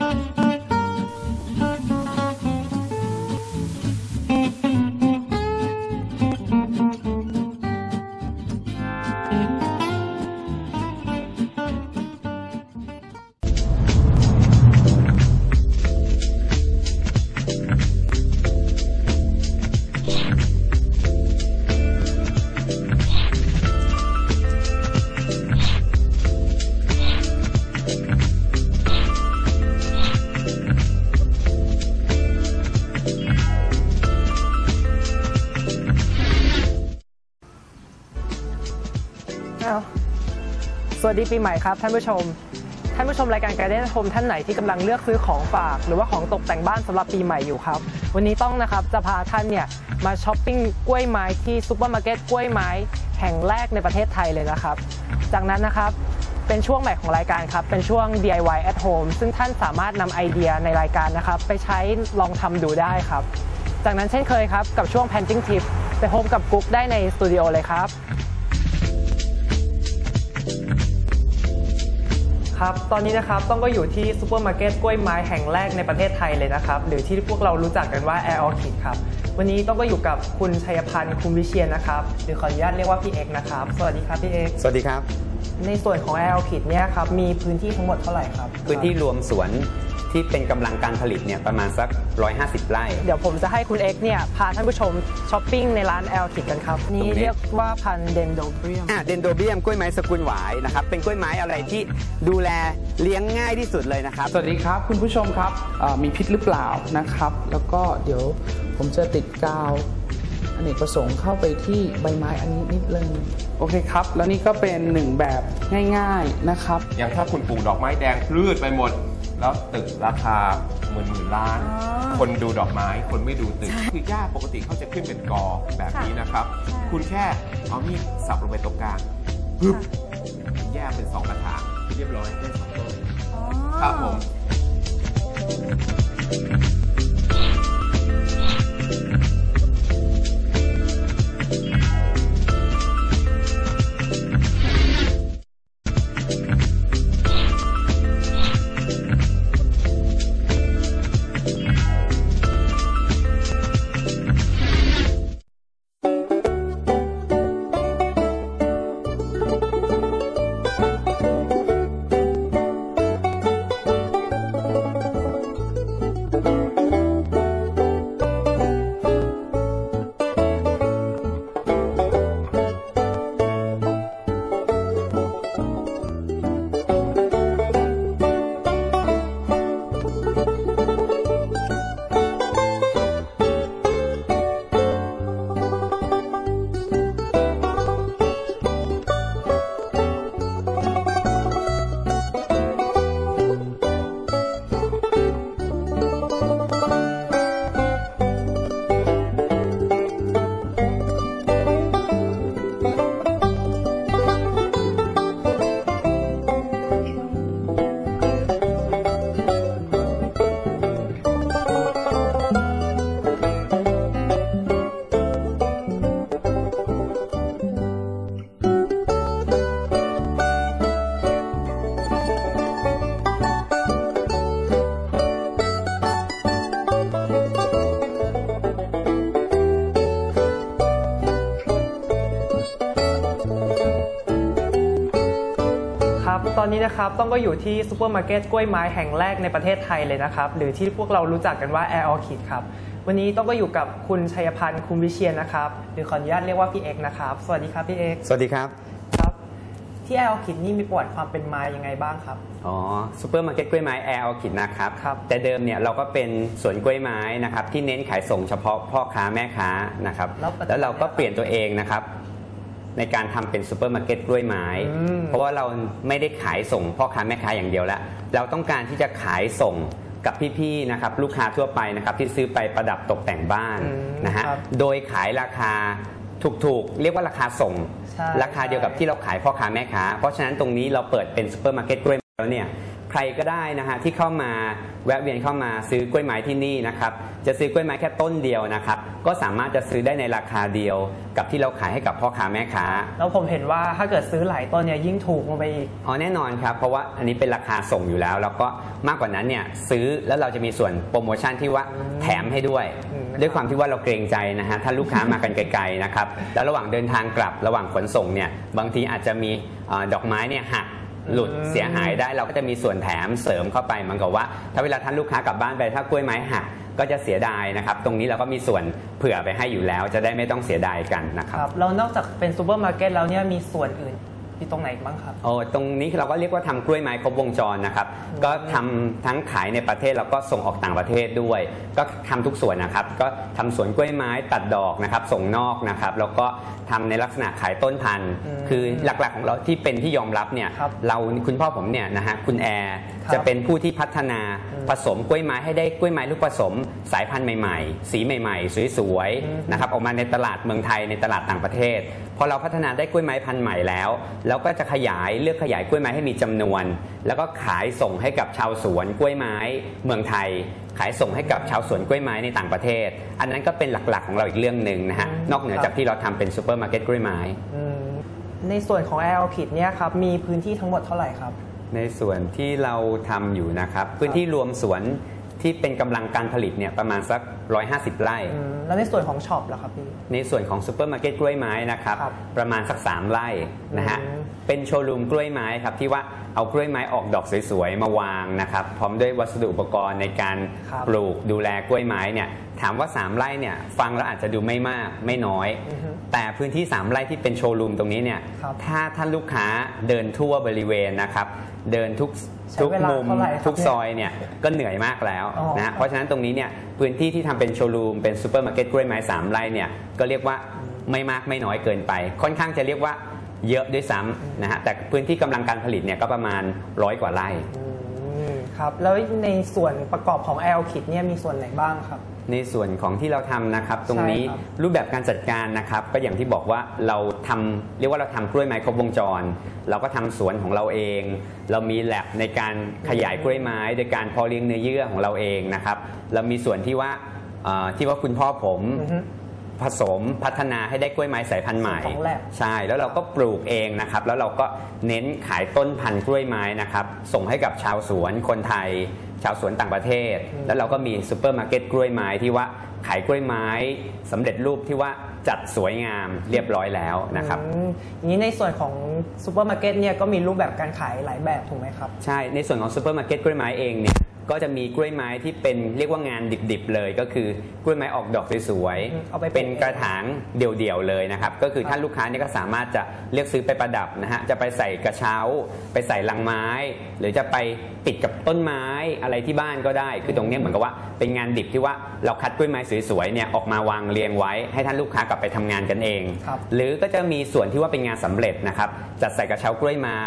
อ้ ดีปีใหม่ครับท่านผู้ชม ท่านผู้ชมรายการการเล่นโฮมท่านไหนที่กำลังเลือกซื้อของฝาก หรือว่าของตกแต่งบ้านสำหรับปีใหม่อยู่ครับ วันนี้ต้องนะครับจะพาท่านเนี่ยมาช้อปปิ้งกล้วยไม้ที่ซูเปอร์มาร์เก็ตกล้วยไม้แห่งแรกในประเทศไทยเลยนะครับ จากนั้นนะครับเป็นช่วงใหม่ของรายการครับ เป็นช่วง DIY at home ซึ่งท่านสามารถนำไอเดียในรายการนะครับ ไปใช้ลองทำดูได้ครับ จากนั้นเช่นเคยครับ กับช่วง Painting Tip ไปพบกับกุ๊กได้ในสตูดิโอเลยครับ ครับ ตอนนี้นะครับต้องก็อยู่ที่ซูเปอร์มาร์เก็ตกล้วยไม้แห่งแรกในประเทศไทยเลยนะครับ หรือที่พวกเรารู้จักกันว่า Air Orchid ครับ วันนี้ต้องก็อยู่กับคุณชัยพันธ์คุณวิเชียนนะครับ หรือขออนุญาตเรียกว่าพี่เอกนะครับ สวัสดีครับพี่เอกสวัสดีครับ ในส่วนของ Air Orchid เนี่ยครับมีพื้นที่ทั้งหมดเท่าไหร่ครับ พื้นที่รวมสวนที่เป็นกำลังการผลิตเนี่ยประมาณสัก 150 ไร่ เดี๋ยวผมจะให้คุณเอกเนี่ยพาท่านผู้ชมช้อปปิ้งในร้าน Air Orchid กันครับ นี่ตรงนี้เรียกว่าพันเดนโดเบรียมอะเดนโดเบียมกล้วยไม้สกุลหวายนะครับ เป็นกล้วยไม้อะไรที่ดูแลเลี้ยงง่ายที่สุดเลยนะครับ สวัสดีครับคุณผู้ชมครับเอ่อมีพิษหรือเปล่านะครับ แล้วก็เดี๋ยวผมจะติดกาวอเนกประสงค์เข้าไปที่ใบไม้อันนี้นิดนึงโอเคครับ แล้วนี่ก็เป็นหนึ่งแบบง่าย ๆนะครับ อย่างถ้าคุณปลูกดอกไม้แดงพลืดไปหมด แล้วตึกราคาหมื่นหมื่นล้าน คนดูดอกไม้ คนไม่ดูตึก คือหญ้าปกติเขาจะขึ้นเป็นกอแบบนี้นะครับ คุณแค่เอามีดสับลงไปตรงกลางปึ๊บแยกเป็นสองกระถางเรียบร้อยได้สองต้นครับผม นนี้นะครับ ต้องก็อยู่ที่ซูเปอร์มาร์เก็ตกล้วยไม้แห่งแรกในประเทศไทยเลยนะครับ หรือที่พวกเรารู้จักกันว่า Air Orchid ครับ วันนี้ต้องก็อยู่กับคุณชัยพันธ์คุณวิเชียนนะครับ หรือขออนุญาตเรียกว่าพี่เอกนะครับ สวัสดีครับพี่เอกสวัสดีครับ ครับ ที่ Air Orchid นี่มีประวัติความเป็นมายังไงบ้างครับ อ๋อซูเปอร์มาร์เก็ตกล้วยไม้แอร์ออคิดนะครับ ครับแต่เดิมเนี่ยเราก็เป็นสวนกล้วยไม้นะครับที่เน้นขายส่งเฉพาะพ่อค้าแม่ค้านะครับ แล้วปัจจุบันแล้วเราก็เปลี่ยนตัวเองนะครับ ในการทำเป็นซูเปอร์มาร์เก็ตกล้วยไม้อืมเพราะว่าเราไม่ได้ขายส่งพ่อค้าแม่ค้าอย่างเดียวแล้ว เราต้องการที่จะขายส่งกับพี่ๆนะครับลูกค้าทั่วไปนะครับที่ซื้อไปประดับตกแต่งบ้านอืมนะฮะครับโดยขายราคาถูกๆ เรียกว่าราคาส่งใช่ราคาเดียวกับที่เราขายพ่อค้าแม่ค้า เพราะฉะนั้นตรงนี้เราเปิดเป็นซูเปอร์มาร์เก็ตกล้วยไม้แล้วเนี่ย ใครก็ได้นะฮะที่เข้ามาแวะเวียนเข้ามาซื้อกล้วยไม้ที่นี่นะครับจะซื้อกล้วยไม้แค่ต้นเดียวนะครับก็สามารถจะซื้อได้ในราคาเดียว กับที่เราขายให้กับพ่อค้าแม่ค้า แล้วผมเห็นว่าถ้าเกิดซื้อหลายต้นเนี่ยยิ่งถูกลงไปอีกอ๋อแน่นอนครับเพราะว่าอันนี้เป็นราคาส่งอยู่แล้ว แล้วก็มากกว่านั้นเนี่ยซื้อแล้วเราจะมีส่วนโปรโมชั่นที่ว่าแถมให้ด้วยอืมด้วยความที่ว่าเราเกรงใจนะฮะถ้าลูกค้ามากันไกลๆนะครับแล้วระหว่างเดินทางกลับระหว่างขนส่งเนี่ยบางทีอาจจะมีเอ่อดอกไม้เนี่ยหัก หลุดเสียหายได้เราก็จะมีส่วนแถมเสริมเข้าไปเหมือนกับว่า ถ้าเวลาท่านลูกค้ากลับบ้านไปถ้ากล้วยไม้หักก็จะเสียดายนะครับ ตรงนี้เราก็มีส่วนเผื่อไปให้อยู่แล้ว จะได้ไม่ต้องเสียดายกันนะครับเรานอกจากเป็นซูเปอร์มาร์เก็ตแล้วเนี่ยมีส่วนอื่น ที่ตรงไหนอีกบ้างครับโอ้ตรงนี้เราก็เรียกว่าทำกล้วยไม้ครบวงจรนะครับ ก็ทำทั้งขายในประเทศแล้วก็ส่งออกต่างประเทศด้วย ก็ทำทุกส่วนนะครับ ก็ทำสวนกล้วยไม้ตัดดอกนะครับ ส่งนอกนะครับ แล้วก็ทำในลักษณะขายต้นพันธุ์อืมคือหลักๆของเราที่เป็นที่ยอมรับเนี่ยครับเราคุณพ่อผมเนี่ยนะฮะคุณแอร์ครับ จะเป็นผู้ที่พัฒนาอืมผสมกล้วยไม้ให้ได้กล้วยไม้ลูกผสม สายพันธุ์ใหม่ๆ สีใหม่ๆ สวยอืมๆนะครับออกมาในตลาดเมืองไทยในตลาดต่างประเทศพอเราพัฒนาได้กล้วยไม้พันธุ์ใหม่แล้วเราก็จะขยายเลือกขยายกล้วยไม้ให้มีจำนวน แล้วก็ขายส่งให้กับชาวสวนกล้วยไม้เมืองไทย ขายส่งให้กับชาวสวนกล้วยไม้ในต่างประเทศ อันนั้นก็เป็นหลักๆของเราอีกเรื่องหนึ่งนะฮะอืมนอกเหนือจากที่เราทำเป็นซูเปอร์มาร์เก็ตกล้วยไม้อืมในส่วนของแอลคิดเนี่ยครับมีพื้นที่ทั้งหมดเท่าไหร่ครับ ในส่วนที่เราทำอยู่นะครับ พื้นที่รวมสวน ที่เป็นกำลังการผลิตเนี่ยประมาณสัก 150 ไร่อืมแล้วในส่วนของช็อปล่ะครับพี่ในส่วนของซูเปอร์มาร์เก็ตกล้วยไม้นะครับครับประมาณสัก 3 ไร่นะฮะอืมเป็นโชว์รูมกล้วยไม้ครับที่ว่าเอากล้วยไม้ออกดอกสวยๆ มาวางนะครับพร้อมด้วยวัสดุอุปกรณ์ในการครับปลูกดูแลกล้วยไม้เนี่ยถามว่า 3 ไร่เนี่ยฟังแล้วอาจจะดูไม่มากไม่น้อยอือฮึแต่พื้นที่ 3 ไร่ที่เป็นโชว์รูมตรงนี้เนี่ยครับถ้าท่านลูกค้าเดินทั่วบริเวณนะครับเดินทุกใช้ ทุกเวลามุมเท่าไหร่ครับทุกซอยเนี่ยก็เหนื่อยมากแล้วอ๋อนะฮะเพราะฉะนั้นตรงนี้เนี่ยพื้นที่ที่ทำเป็นโชว์รูมเป็นซูเปอร์มาร์เก็ตกล้วยไม้สามไร่เนี่ยก็เรียกว่าไม่มากไม่น้อยเกินไป ค่อนข้างจะเรียกว่าเยอะด้วยซ้ำนะฮะแต่พื้นที่กำลังการผลิตเนี่ยก็ประมาณร้อยกว่าไร่อืมครับแล้วในส่วนประกอบของแอลคิดเนี่ยมีส่วนไหนบ้างครับ ในส่วนของที่เราทำนะครับ ตรงนี้ใช่ครับรูปแบบการจัดการนะครับ ก็อย่างที่บอกว่าเราทำเรียกว่าเราทำกล้วยไม้ครบวงจร เราก็ทำสวนของเราเอง เรามีแลบในการขยายกล้วยไม้โดยการเพาะเลี้ยงเนื้อเยื่อของเราเองนะครับ เรามีส่วนที่ว่าเอ่อที่ว่าคุณพ่อผม อือฮึ ผสมพัฒนาให้ได้กล้วยไม้สายพันธุ์ใหม่ส่วนของ lab ใช่แล้วเราก็ปลูกเองนะครับ แล้วเราก็เน้นขายต้นพันธุ์กล้วยไม้นะครับ ส่งให้กับชาวสวนคนไทยชาวสวนต่างประเทศ แล้วเราก็มีซูเปอร์มาร์เก็ตกล้วยไม้ที่ว่าขายกล้วยไม้สำเร็จรูปที่ว่าจัดสวยงามเรียบร้อยแล้วนะครับอืมอย่างนี้ในส่วนของซูเปอร์มาร์เก็ตเนี่ยก็มีรูปแบบการขายหลายแบบถูกไหมครับ ใช่ ในส่วนของซูเปอร์มาร์เก็ตกล้วยไม้เองเนี่ย ก็จะมีกล้วยไม้ที่เป็นเรียกว่างานดิบๆเลยก็คือกล้วยไม้ออกดอกสวยอืมเอาไปปลูกเป็นกระถางเดี่ยวๆเลยนะครับ ก็คือครับท่านลูกค้าเนี่ยก็สามารถจะเลือกซื้อไปประดับนะฮะจะไปใส่กระเช้า ไปใส่ลังไม้ หรือจะไปติดกับต้นไม้อะไรที่บ้านก็ได้ คือตรงเนี้ยเหมือนกับว่าเป็นงานดิบที่ว่าเราคัดกล้วยไม้สวยๆเนี่ยออกมาวางเรียงไว้ ให้ท่านลูกค้ากลับไปทำงานกันเอง ครับ หรือก็จะมีส่วนที่ว่าเป็นงานสำเร็จนะครับจัดใส่กระเช้ากล้วยไม้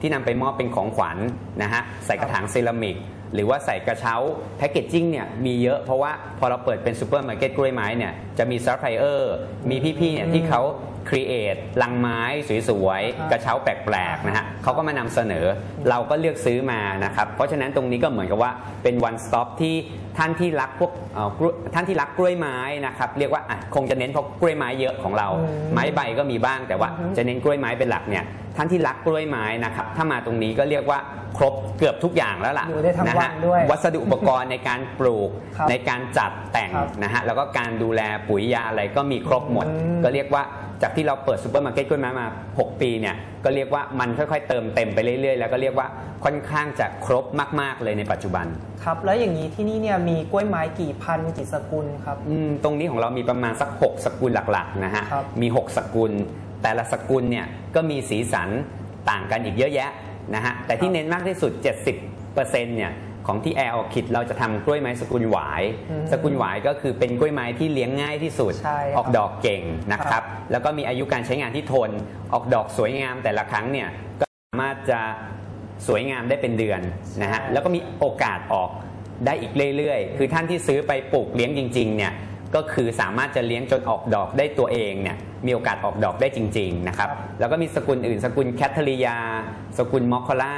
ที่นำไปมอบเป็นของขวัญนะฮะใส่กระถางเซรามิก หรือว่าใส่กระเช้าแพคเกจจิ้งเนี่ยมีเยอะเพราะว่าพอเราเปิดเป็นซูเปอร์มาร์เก็ตกล้วยไม้เนี่ยจะมีซัพพลายเออร์มีพี่ๆเนี่ยที่เขาครีเอทลังไม้สวยๆ กระเช้าแปลกๆนะฮะเขาก็มานำเสนอเราก็เลือกซื้อมานะครับ เพราะฉะนั้นตรงนี้ก็เหมือนกับว่าเป็น one stop ที่ท่านที่รักพวกเอ่อกล้วยท่านที่รักกล้วยไม้นะครับ เรียกว่าอะคงจะเน้นเพราะกล้วยไม้เยอะของเราอืมไม้ใบก็มีบ้างแต่ว่าอือฮึจะเน้นกล้วยไม้เป็นหลักเนี่ย ท่านที่รักกล้วยไม้นะครับถ้ามาตรงนี้ก็เรียกว่าครบเกือบทุกอย่างแล้วล่ะอยู่ได้ทั้งนะวัฮะนด้วยวัสดุอุปกรณ์ในการปลูกครับในการจัดแต่งครับนะฮะแล้วก็การดูแลปุ๋ยยาอะไรก็มีครบหมด อืม ก็เรียกว่าจากที่เราเปิดซูเปอร์มาร์เก็ตกล้วยไม้มา 6 ปีเนี่ยก็เรียกว่ามันค่อยๆ เติมเต็มไปเรื่อยๆ แล้วก็เรียกว่าค่อนข้างจะครบมากๆเลยในปัจจุบัน ครับ แล้วอย่างนี้ที่นี่เนี่ยมีกล้วยไม้กี่พันกี่สกุลครับ อืมตรงนี้ของเรามีประมาณสัก 6 สกุลหลักๆนะฮะ ครับมี 6 สกุล แต่ละสกุลเนี่ยก็มีสีสันต่างกันอีกเยอะแยะนะฮะแต่ที่เน้นมากที่สุด 70%เนี่ยของที่แอร์ออคิดเราจะทำกล้วยไม้สกุลหวายอืมสกุลหวายก็คือเป็นกล้วยไม้ที่เลี้ยงง่ายที่สุดใช่ครับออกดอกเก่งนะคครัรับบแล้วก็มีอายุการใช้งานที่ทน ออกดอกสวยงามแต่ละครั้งเนี่ยก็สามารถจะสวยงามได้เป็นเดือนนะฮะแล้วก็มีโอกาสออกได้อีกเรื่อยๆ คือท่านที่ซื้อไปปลูกเลี้ยงจริงๆเนี่ย ก็คือสามารถจะเลี้ยงจนออกดอกได้ตัวเองเนี่ยมีโอกาสออกดอกได้จริงๆนะครับครับแล้วก็มีสกุลอื่น สกุลแคทเธอรียา สกุลมอคคล่า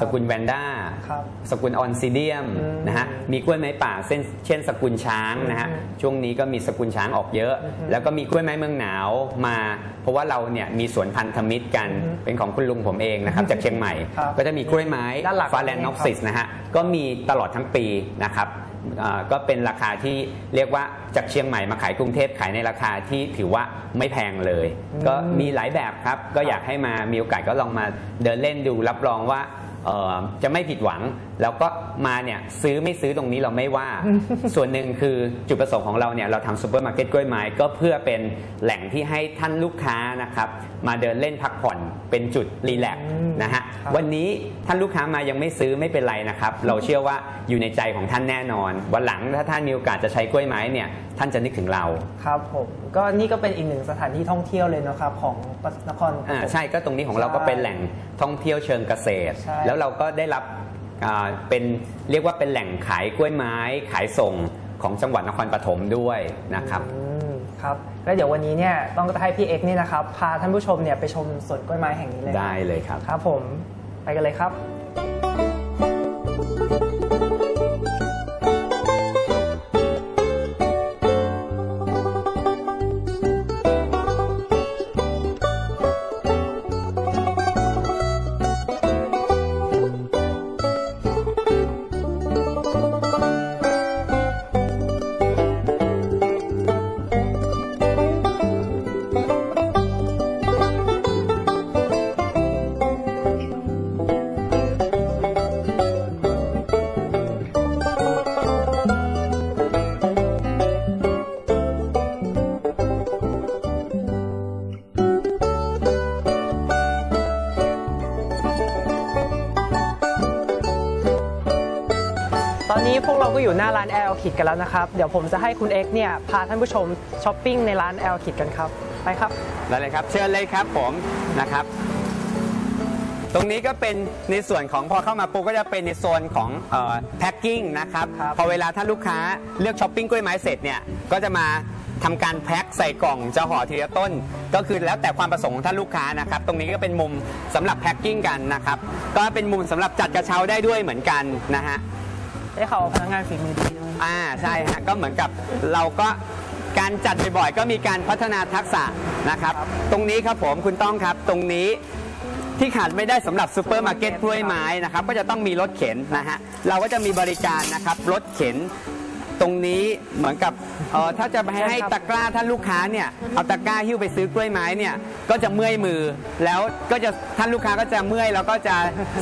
สกุลแวนด้าครับสกุลออนซิเดียมอืมนะฮะมีกล้วยไม้ป่าเส้นเช่น สกุลช้างนะฮะอืมช่วงนี้ก็มีสกุลช้างออกเยอะ แล้วก็มีกล้วยไม้เมืองหนาวมา เพราะว่าเราเนี่ยมีสวนพันธมิตรกันอืมเป็นของคุณลุงผมเองนะครับจากเชียงใหม่ครับก็จะมีกล้วยไม้ด้านหลังฟาแลนนอกซิสนะฮะก็มีตลอดทั้งปีนะครับอ่า ก็เป็นราคาที่เรียกว่าจากเชียงใหม่มาขายกรุงเทพขายในราคาที่ถือว่าไม่แพงเลยอืมก็มีหลายแบบครับ ก็อยากให้มามีโอกาสก็ลองมาเดินเล่นดูรับรองว่าเอ่อจะไม่ผิดหวัง แล้วก็มาเนี่ยซื้อไม่ซื้อตรงนี้เราไม่ว่า ส่วนหนึ่งคือจุดประสงค์ของเราเนี่ยเราทำซูเปอร์มาร์เก็ตกล้วยไม้ก็เพื่อเป็นแหล่งที่ให้ท่านลูกค้านะครับมาเดินเล่นพักผ่อนเป็นจุดรีแลกซ์อืมนะฮะครับวันนี้ท่านลูกค้ามายังไม่ซื้อไม่เป็นไรนะครับ เราเชื่อว่าอยู่ในใจของท่านแน่นอน วันหลังถ้าท่านมีโอกาสจะใช้กล้วยไม้เนี่ยท่านจะนึกถึงเราครับผมก็นี่ก็เป็นอีกหนึ่งสถานที่ท่องเที่ยวเลยนะครับของนครปฐมอ่าใช่ก็ตรงนี้ของเราก็เป็นแหล่งท่องเที่ยวเชิงเกษตรใช่แล้วเราก็ได้รับอ่าเป็นเรียกว่าเป็นแหล่งขายกล้วยไม้ขายส่งของจังหวัดนครปฐมด้วยนะครับอืมครับ แล้วเดี๋ยววันนี้เนี่ยต้องให้พี่เอ็กซ์นี่นะครับพาท่านผู้ชมเนี่ยไปชมสวนกล้วยไม้แห่งนี้เลยได้เลยครับ ครับผมไปกันเลยครับ อยู่หน้าร้านแอลคิดกันแล้วนะครับ เดี๋ยวผมจะให้คุณเอ็กซ์เนี่ยพาท่านผู้ชมช้อปปิ้งในร้านแอลคิดกันครับ ไปครับได้เลยครับ เชิญเลยครับผมนะครับ ตรงนี้ก็เป็นในส่วนของพอเข้ามาปุ๊บก็จะเป็นในโซนของแพ็คกิ้งนะครับครับพอเวลาถ้าลูกค้าเลือกช้อปปิ้งกล้วยไม้เสร็จเนี่ยก็จะมาทำการแพ็คใส่กล่องจะห่อทีละต้น ก็คือแล้วแต่ความประสงค์ของท่านลูกค้านะครับ ตรงนี้ก็เป็นมุมสำหรับแพ็คกิ้งกันนะครับ ก็เป็นมุมสำหรับจัดกระเช้าได้ด้วยเหมือนกันนะฮะ ได้ข่าวว่าพนักงานฝีมือดีด้วยอ่าใช่ฮะก็เหมือนกับเราก็การจัดบ่อยๆก็มีการพัฒนาทักษะนะครับ ตรงนี้ครับผมคุณต้องครับตรงนี้ที่ขาดไม่ได้สำหรับซูเปอร์มาร์เก็ตกล้วยไม้นะครับก็จะต้องมีรถเข็นนะฮะเราก็จะมีบริการนะครับรถเข็น ตรงนี้เหมือนกับเอ่อถ้าจะไปให้ตะกร้าท่านลูกค้าเนี่ยเอาตะกร้าหิ้วไปซื้อกล้วยไม้เนี่ยก็จะเมื่อยมือ แล้วก็จะท่านลูกค้าก็จะเมื่อยแล้วก็จะ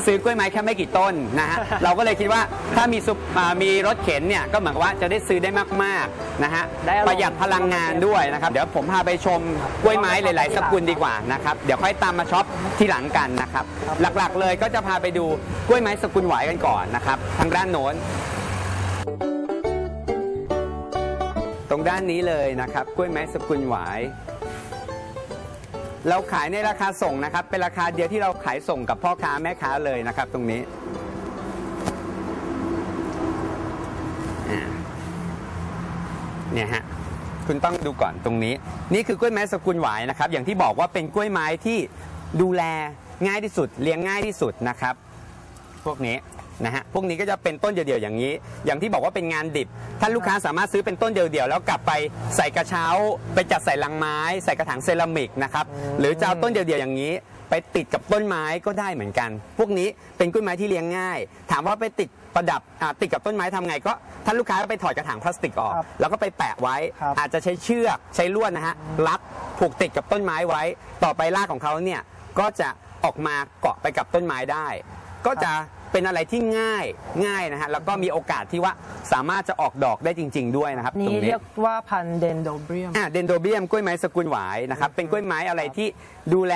ซื้อกล้วยไม้แค่ไม่กี่ต้นนะฮะเราก็เลยคิดว่าถ้ามีซุปอ่ามีรถเข็นเนี่ยก็เหมือนกับว่าจะได้ซื้อได้มากๆนะฮะได้อารมณ์ ประหยัดพลังงานด้วยนะครับ เดี๋ยวผมพาไปชมกล้วยไม้หลาย ๆ สกุลดีกว่านะครับเดี๋ยวค่อยตามมาช็อปทีหลังกันนะครับหลักๆเลยก็จะพาไปดูกล้วยไม้สกุลหวายกันก่อนนะครับทางด้านโน้น รงด้านนี้เลยนะครับ กล้วยไม้สกุลหวาย เราขายในราคาส่งนะครับ เป็นราคาเดียวที่เราขายส่งกับพ่อค้าแม่ค้าเลยนะครับ ตรงนี้เนี่ยฮะคุณต้องดูก่อนตรงนี้ นี่คือกล้วยไม้สกุลหวายนะครับ อย่างที่บอกว่าเป็นกล้วยไม้ที่ดูแลง่ายที่สุดเลี้ยงง่ายที่สุดนะครับ พวกนี้ นะฮะพวกนี้ก็จะเป็นต้นเดี่ยวๆอย่างนี้ อย่างที่บอกว่าเป็นงานดิบท่านลูกค้าสามารถซื้อเป็นต้นเดี่ยวๆแล้วกลับไปใส่กระเช้า ไปจัดใส่ลังไม้ ใส่กระถางเซรามิกนะครับหรือจะเอาต้นเดี่ยวๆอย่างนี้ ไปติดกับต้นไม้ก็ได้เหมือนกัน พวกนี้เป็นกล้วยไม้ที่เลี้ยงง่าย ถามว่าไปติดประดับอ่าติดกับต้นไม้ทำไงก็ท่านลูกค้าก็ไปถอดกระถางพลาสติกออก ครับแล้วก็ไปแปะไว้ ครับ อาจจะใช้เชือกใช้ลวดนะฮะรัดผูกติดกับต้นไม้ไว้ ต่อไปรากของเขาเนี่ยก็จะออกมาเกาะไปกับต้นไม้ได้ ก็จะเป็นอะไรที่ง่ายง่ายนะฮะแล้วก็มีโอกาสที่ว่าสามารถจะออกดอกได้จริง ๆ ด้วยนะครับตรนี่งนี้เรียกว่าพันธุ์เดนโดเบรียมอ่าเดนโดเบียมกล้วยไม้สกุลหวายนะครับเป็นกล้วยไม้อะไรที่ดูแล